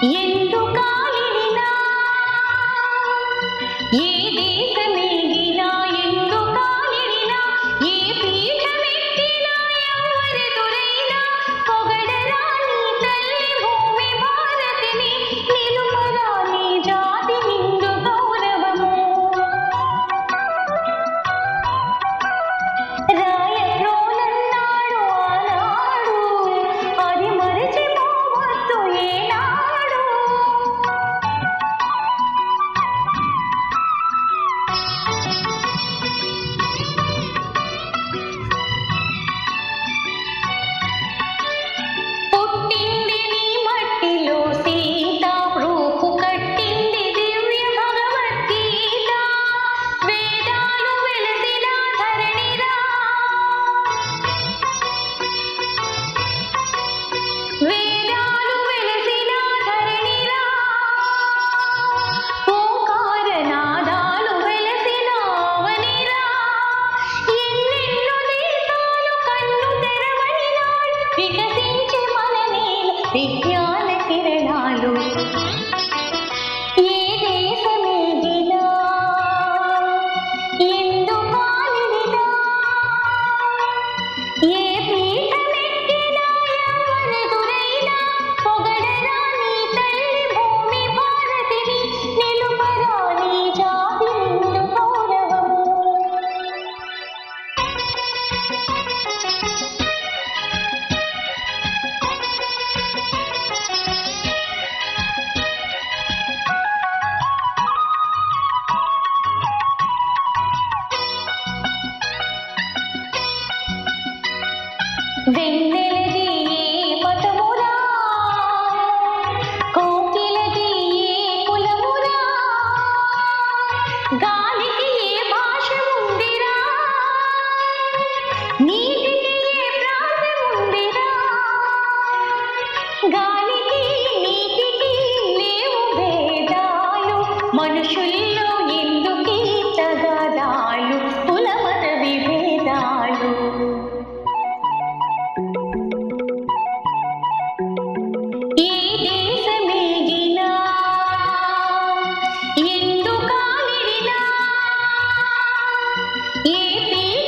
因 వికసించే మన నీళ్ళు. గాలికి నీటికి లేవు భేదాలు. మనుషుల్లో ఎందుకీ తగాదాలు? కులమత విభేదాలు. ఈ దేశమేగినా ఎందుకాలిడినా ఏ పీ